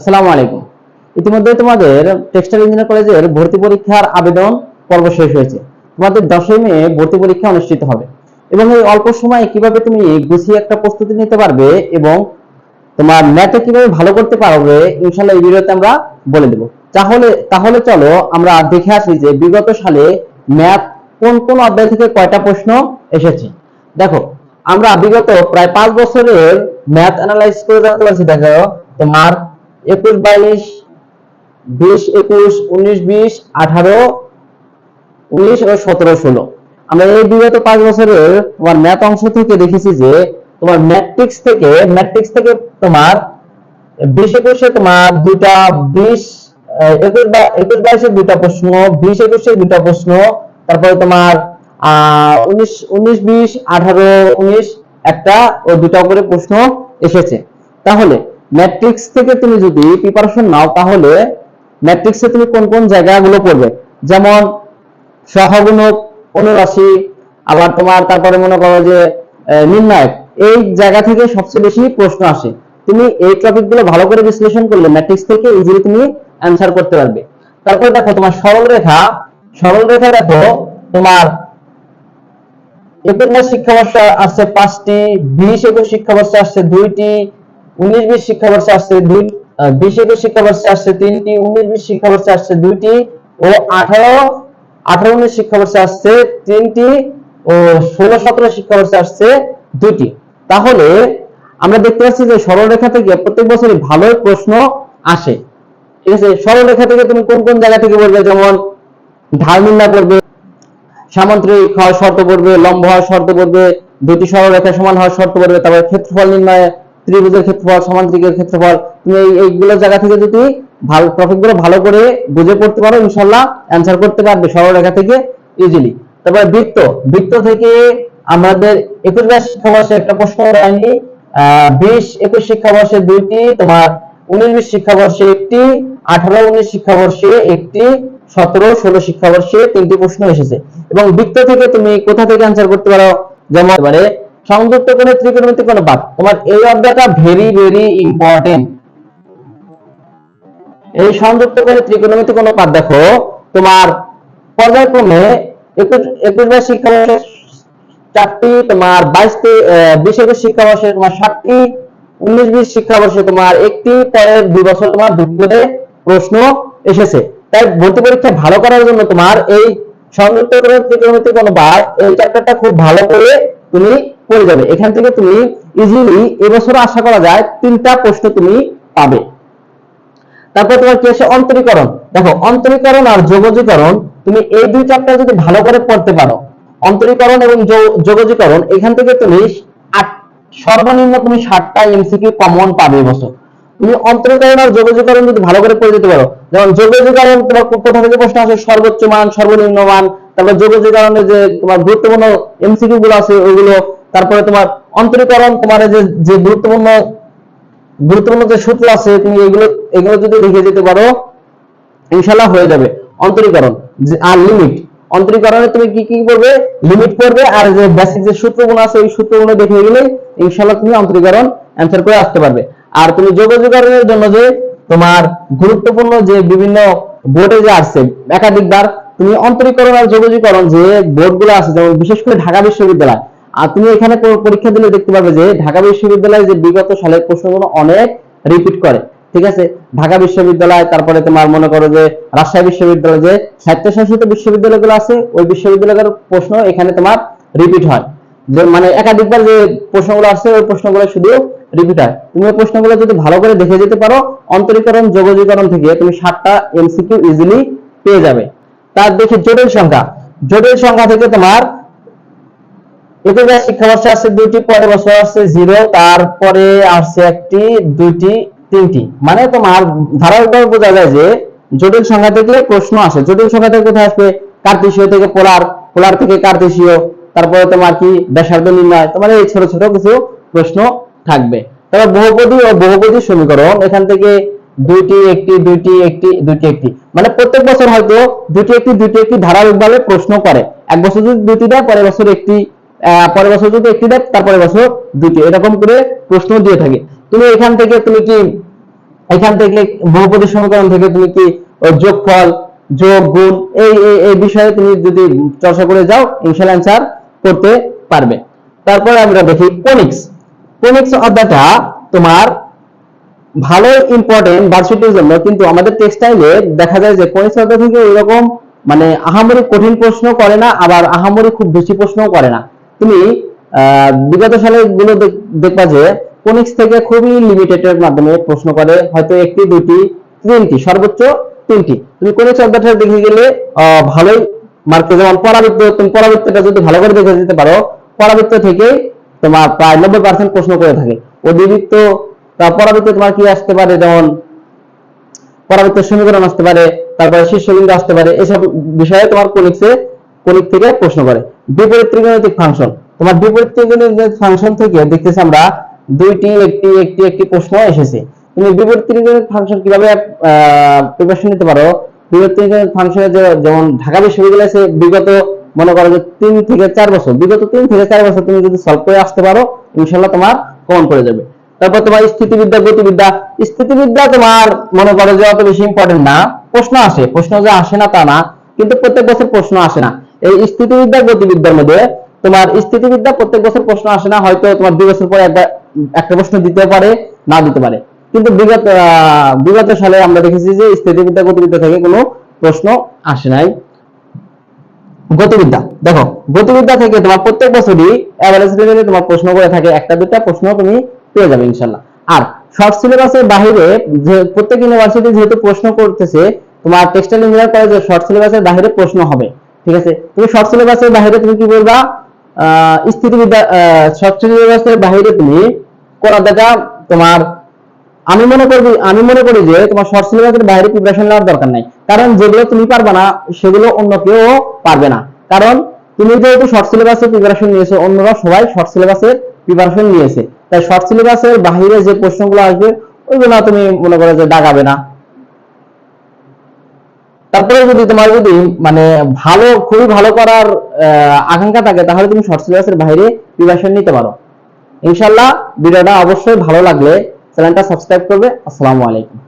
আসসালামু আলাইকুম। ইতিমধ্যে তোমাদের টেক্সটাইল ইঞ্জিনিয়ার কলেজের ভর্তি পরীক্ষার আবেদন পর্ব শেষ হয়েছে। তোমাদের দশই মে ভর্তি পরীক্ষা অনুষ্ঠিত হবে এবং এই অল্প সময়ে কীভাবে তুমি গুছিয়ে একটা প্রস্তুতি নিতে পারবে এবং তোমার ম্যাথে কীভাবে ভালো করতে পারবে ইনশাল্লাহ এই ভিডিওতে আমরা বলে দেব। তাহলে তাহলে চলো আমরা দেখে আসি যে বিগত সালে ম্যাথ কোন কোন অধ্যায় থেকে কয়টা প্রশ্ন এসেছে। দেখো, আমরা বিগত প্রায় পাঁচ বছরের ম্যাথ অ্যানালাইজ করে জানতে পারছি দেখো, তোমার একুশ বাইশ, বিশ একুশ, উনিশ বিশ, আঠারো, উনিশ ও সতেরো ষোলো। আমরা এই বিগত পাঁচ বছরের তোমার ম্যাথ অংশ থেকে দেখেছি যে তোমার ম্যাট্রিক্স থেকে ম্যাট্রিক্স থেকে তোমার বিশ একুশে তোমার দুটা বিশ একুশ বা, একুশ বাইশে দুটা প্রশ্ন, বিশ একুশে দুটা প্রশ্ন, তারপরে তোমার উনিশ উনিশ বিশ, আঠারো, উনিশ একটা ও দুটা করে প্রশ্ন এসেছে। তাহলে ম্যাট্রিক্স থেকে তুমি যদি প্রিপারেশন নাও, তাহলে ম্যাট্রিক্সে তুমি কোন কোন জায়গাগুলো পড়বে? যেমন সহগুণক, অনুরাশি, আবার তোমার তারপরে মনে করো যে নির্ণায়ক। এই জায়গা থেকে সবচেয়ে বেশি প্রশ্ন আসে। তুমি এই টপিকগুলো ভালো করে বিশ্লেষণ করলে ম্যাট্রিক্স থেকে ইজিলি তুমি অ্যান্সার করতে পারবে। তারপর দেখো তোমার সরল রেখা। সরল রেখা দেখো, তোমার একুশ শিক্ষাবর্ষ আসছে পাঁচটি, বিশ একুশ শিক্ষাবর্ষ আসছে দুইটি উনিশ বিশ শিক্ষাবর্ষে আসছে দুই বিশ একুশ শিক্ষাবর্ষে আসছে তিনটি, উনিশ বিশ শিক্ষাবর্ষে আসছে দুইটি ও আঠারো আঠারো উনিশ শিক্ষাবর্ষে আসছে তিনটি ও ষোলো সতেরো শিক্ষাবর্ষে আসছে দুইটি। তাহলে আমরা দেখতে পাচ্ছি যে সরলরেখা থেকে প্রত্যেক বছরই ভালো প্রশ্ন আসে। ঠিক আছে? সরলরেখা থেকে তুমি কোন কোন জায়গা থেকে বলবে যেমন ঢাল নির্ণয় সামান্তরিক হওয়ার শর্ত পড়বে, লম্ব হওয়ার শর্ত পড়বে দুটি সরলরেখা সমান হওয়ার শর্ত পড়বে, তারপর ক্ষেত্রফল নির্ণয় ত্রিভুজের ক্ষেত্রফল, সমান্তরিকের ক্ষেত্রফল, তুমি এই এইগুলো জায়গা থেকে যদি ভালো টপিকগুলো ভালো করে বুঝে পড়তে পারো ইনশাল্লাহ অ্যান্সার করতে পারবে সরলরেখা থেকে ইজিলি তারপরে বৃত্ত। বৃত্ত থেকে আমাদের একুশ বাইশ শিক্ষাবর্ষে একটা প্রশ্ন আহ, বিশ একুশ শিক্ষাবর্ষে দুইটি, তোমার উনিশ বিশ শিক্ষাবর্ষে একটি, আঠারো উনিশ শিক্ষাবর্ষে একটি, সতেরো ষোলো শিক্ষাবর্ষে তিনটি প্রশ্ন এসেছে। এবং বৃত্ত থেকে তুমি কোথা থেকে অ্যান্সার করতে পারো? যেমন এবারে সংযুক্ত কোণে ত্রিকোণমিতিক অনুপাত তোমার এই অধ্যায়টা ভেরি ভেরি ইম্পর্টেন্ট এই সংযুক্ত কোণে ত্রিকোণমিতিক অনুপাত দেখো, তোমার পর্যায়ক্রমে একুশ বাইশ শিক্ষাবর্ষে চারটি, তোমার বাইশ বিশ একুশ শিক্ষাবর্ষে তোমার সাতটি, উনিশ বিশ শিক্ষাবর্ষে তোমার একটি, পরের দুই বছর তোমার দুটো প্রশ্ন এসেছে। তাই ভর্তি পরীক্ষা ভালো করার জন্য তোমার এই সংযুক্ত ত্রিকোণমিতিক অনুপাত এই চ্যাপ্টারটা খুব ভালো করে তুমি পড়ে যাবে। এখান থেকে তুমি ইজিলি এবছর আশা করা যায় তিনটা প্রশ্ন তুমি পাবে। তারপর তোমার কি আসে? অন্তরীকরণ। দেখো, অন্তরীকরণ আর যোগজীকরণ, তুমি এই দুই চ্যাপ্টার যদি ভালো করে পড়তে পারো, অন্তরীকরণ এবং যোগজীকরণ, এখান থেকে তুমি সর্বনিম্ন তুমি ষাটটা এমসিকিউ কমন পাবে এবছর তুমি অন্তরীকরণ আর যোগজীকরণ যদি ভালো করে পড়ে যেতে পারো, যেমন যোগজীকরণ তোমার কোথা থেকে প্রশ্ন আসে, সর্বোচ্চ মান, সর্বনিম্ন মান, তারপর যোগজীকরণে যে তোমার গুরুত্বপূর্ণ এমসিকিউ গুলো আছে, ওইগুলো তারপরে তোমার অন্তরীকরণ, তোমার যে যে গুরুত্বপূর্ণ গুরুত্বপূর্ণ যে সূত্র আছে, তুমি এগুলো এগুলো যদি লিখে যেতে পারো ইনশাল্লাহ হয়ে যাবে। অন্তরীকরণ আর লিমিট অন্তরীকরণে তুমি কি কি করবে? লিমিট করবে, আর যে বেসিক যে সূত্রগুলো আছে ওই সূত্রগুলো দেখে গেলে ইনশাল্লাহ তুমি অন্তরীকরণ অ্যান্সার করে আসতে পারবে। আর তুমি যোগাযোগের জন্য যে, তোমার গুরুত্বপূর্ণ যে বিভিন্ন বোর্ডে যে আসছে, একাধিকবার, তুমি অন্তরীকরণ আর যোগাযোগীকরণ যে বোর্ডগুলো আছে, যেমন বিশেষ করে ঢাকা বিশ্ববিদ্যালয় আর তুমি এখানে পরীক্ষা দিলে দেখতে পাবে যে ঢাকা বিশ্ববিদ্যালয়ে যে বিগত সালের প্রশ্নগুলো অনেক রিপিট করে, ঠিক আছে? ঢাকা বিশ্ববিদ্যালয়, তারপরে তোমার মনে করো যে রাজশাহী বিশ্ববিদ্যালয় যে স্বায়ত্তশাসিত বিশ্ববিদ্যালয়গুলো আছে, ওই বিশ্ববিদ্যালয়ের প্রশ্ন এখানে তোমার রিপিট হয়। মানে একাধিকবার যে প্রশ্নগুলো আসছে ওই প্রশ্নগুলো শুধু রিপিট হয়। তুমি ওই প্রশ্নগুলো যদি ভালো করে দেখে যেতে পারো, অন্তরীকরণ যোগজীকরণ থেকে তুমি সাতটা এমসিকিউ ইজিলি পেয়ে যাবে। তার দেখে জটিল সংখ্যা। জটিল সংখ্যা থেকে তোমার একুশ বাইশ শিক্ষাবর্ষে আসছে দুইটি, পরের বছর আসছে জিরো তারপরে আসছে একটি, দুইটি, তিনটি। মানে তোমার ধারাবাহিকভাবে বোঝা যায় যে জটিল সংখ্যা থেকে প্রশ্ন আসে। জটিল সংখ্যা থেকে কোথায় আসবে? কার্তেশীয় থেকে পোলার পোলার থেকে কার্তেশীয় তারপরে তোমার কি ব্যাসার্ধ নির্ণয়, তোমার এই ছোট ছোট কিছু প্রশ্ন থাকবে। তারপর বহুপদী ও বহুপদী সমীকরণ, এখান থেকে দুইটি, একটি দুইটি একটি দুইটি, একটি। মানে প্রত্যেক বছর হয়তো দুইটি, একটি দুইটি, একটি ধারাবাহিকভাবে প্রশ্ন করে। এক বছর যদি দুইটি দেয়, পরের বছর একটি পরের বছর যদি একটি দেয় তারপরে বছর দুইটি। এরকম করে প্রশ্ন দিয়ে থাকে। তুমি এখান থেকে তুমি কি, এখান থেকে বহুপদী সমীকরণ থেকে তুমি কি যোগফল, যোগ, গুণ, এই, এই- বিষয়ে তুমি যদি চর্চা করে যাও ইনশাল অ্যান্সার করতে পারবে। তারপরে আমরা দেখি কোনিক্স। কোনিক্স অধ্যায়টা তোমার ভালো ইম্পর্টেন্ট ভার্সিটির জন্য, কিন্তু আমাদের টেক্সটাইলে দেখা যায় যে কোনিক্স অধ্যায় থেকে এরকম মানে আহামরি কঠিন প্রশ্ন করে না, আবার আহামরি খুব বেশি প্রশ্নও করে না। তুমি বিগত সালে গুলো দেখবা যে কোনিক্স থেকে খুবই লিমিটেড মাধ্যমে প্রশ্ন করে, হয়তো একটি, দুটি, তিনটি, সর্বোচ্চ তিনটি। তুমি কোনিক্স অধ্যায়টা দেখে গেলে ভালোই মার্কে যেমন পরাবৃত্ত, তুমি পরাবৃত্তটা যদি ভালো করে দেখে যেতে পারো, পরাবৃত্ত থেকে তোমার প্রায় নব্বই পার্সেন্ট প্রশ্ন করে থাকে। অধিবৃত্ত পরাবৃত্ত তোমার কি আসতে পারে? যেমন পরাবৃত্ত সমীকরণ আসতে পারে, তারপরে শীর্ষবিন্দু আসতে পারে, এসব বিষয়ে তোমার কোনিক্সে কোনিক থেকে প্রশ্ন করে। বিপরীত ত্রিকোণমিতিক ফাংশন তোমার বিপরীত ত্রিকোণমিতিক ফাংশন থেকে দেখতেছি আমরা দুইটি, একটি একটি একটি প্রশ্ন এসেছে। তুমি বিপরীত ত্রিকোণমিতিক ফাংশন কীভাবে প্রিপারেশন নিতে পারো? বিপরীত ত্রিকোণমিতিক ফাংশনে যেমন ঢাকা বিশ্ববিদ্যালয়ে সে বিগত মনে করো যে তিন থেকে চার বছর, বিগত তিন থেকে চার বছর তুমি যদি সলভ করে আসতে পারো ইনশাল্লাহ তোমার কমন করে যাবে। তারপর তোমার স্থিতিবিদ্যা, গতিবিদ্যা। স্থিতিবিদ্যা তোমার মনে করো যে অত বেশি ইম্পর্টেন্ট না। প্রশ্ন আসে, প্রশ্ন যে আসে না তা না। কিন্তু প্রত্যেক বছর প্রশ্ন আসে না। এই স্থিতিবিদ্যা গতিবিদ্যার মধ্যে তোমার স্থিতিবিদ্যা প্রত্যেক বছর প্রশ্ন আসে না, হয়তো তোমার দুই বছর পরে একটা একটা প্রশ্ন দিতে পারে, না দিতে পারে। কিন্তু বিগত বিগত সালে আমরা দেখেছি যে স্থিতিবিদ্যা গতিবিদ্যা থেকে কোনো প্রশ্ন আসে নাই। গতিবিদ্যা, দেখো, গতিবিদ্যা থেকে তোমার প্রত্যেক বছরই অ্যাভারেজ লেভেলে তোমার প্রশ্ন করে থাকে, একটা দুটা প্রশ্ন তুমি পেয়ে যাবে ইনশাল্লাহ। আর শর্ট সিলেবাসের বাইরে যে প্রত্যেক ইউনিভার্সিটি যেহেতু প্রশ্ন করতেছে, তোমার টেক্সটাইল ইঞ্জিনিয়ার কলেজে শর্ট সিলেবাসের বাইরে প্রশ্ন হবে। ঠিক আছে? তুমি শর্ট সিলেবাসের বাইরে তুমি কি বলবা? স্থিতিবিদ্যা শর্ট সিলেবাসের বাইরে তুমি কোন দেখা তোমার, আমি মনে করি, আমি মনে করি যে তোমার শর্ট সিলেবাসের বাইরে প্রিপারেশন নেওয়ার দরকার নাই। কারণ যেগুলো তুমি পারবে না, সেগুলো অন্য কেউ পারবে না। কারণ তুমি যেহেতু শর্ট সিলেবাসের প্রিপারেশন নিয়েছো, অন্যরা সবাই শর্ট সিলেবাসের প্রিপারেশন নিয়েছে। তাই শর্ট সিলেবাসের বাইরে যে প্রশ্নগুলো আসবে, ওইগুলো তুমি মনে করো যে দাগাবে না। তারপরে যদি তোমার যদি মানে ভালো, খুবই ভালো করার আকাঙ্ক্ষা থাকে, তাহলে তুমি শর্ট সিলেবাসের বাইরে প্রিপারেশন নিতে পারো। ইনশাল্লাহ ভিডিওটা অবশ্যই ভালো লাগলে চ্যানেলটা সাবস্ক্রাইব করবে। আসসালামু আলাইকুম।